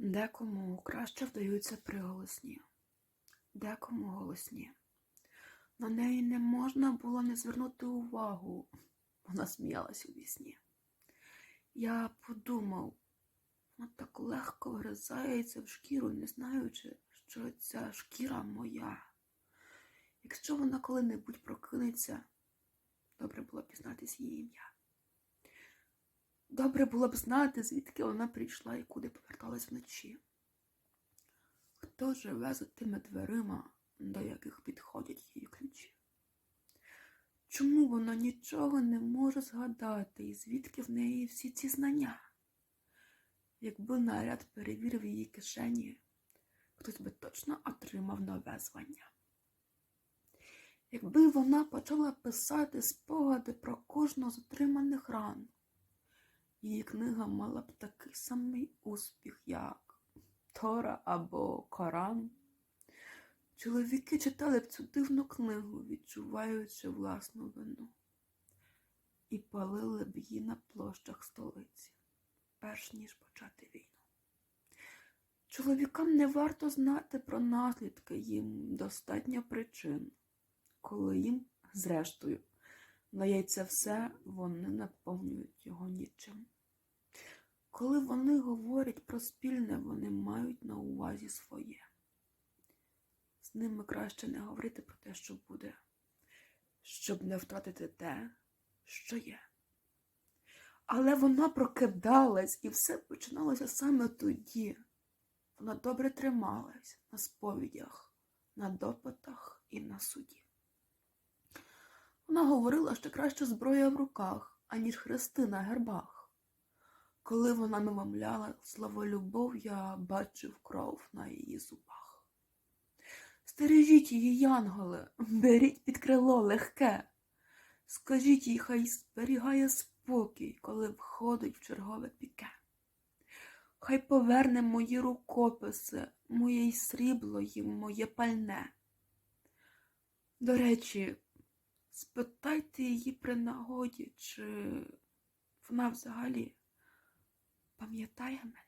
Декому краще вдаються приголосні, декому голосні. На неї не можна було не звернути увагу. Вона сміялась у вісні. Я подумав, вона так легко вгризається в шкіру, не знаючи, що ця шкіра моя. Якщо вона коли-небудь прокинеться, добре було б дізнатись її ім'я. Добре було б знати, звідки вона прийшла і куди поверталась вночі. Хто живе за тими дверима, до яких підходять її ключі? Чому вона нічого не може згадати, і звідки в неї всі ці знання? Якби наряд перевірив її кишені, хтось би точно отримав нове звання. Якби вона почала писати спогади про кожну з отриманих ран, її книга мала б такий самий успіх, як Тора або Коран. Чоловіки читали б цю дивну книгу, відчуваючи власну вину, і палили б її на площах столиці, перш ніж почати війну. Чоловікам не варто знати про наслідки, їм достатньо причин, коли їм, зрештою, дається все, вони наповнюють його нічим. Коли вони говорять про спільне, вони мають на увазі своє. З ними краще не говорити про те, що буде, щоб не втратити те, що є. Але вона прокидалась, і все починалося саме тоді. Вона добре трималась на сповідях, на допитах і на суді. Вона говорила, що краще зброя в руках, аніж хрести на гербах. Коли вона намовляла слово любов, я бачив кров на її зубах. Стережіть її, янголи, беріть під крило легке. Скажіть їй, хай зберігає спокій, коли входить в чергове піке. Хай поверне мої рукописи, моє й срібло їм моє пальне. До речі, спитайте її при нагоді, чи вона взагалі пам'ятає мене.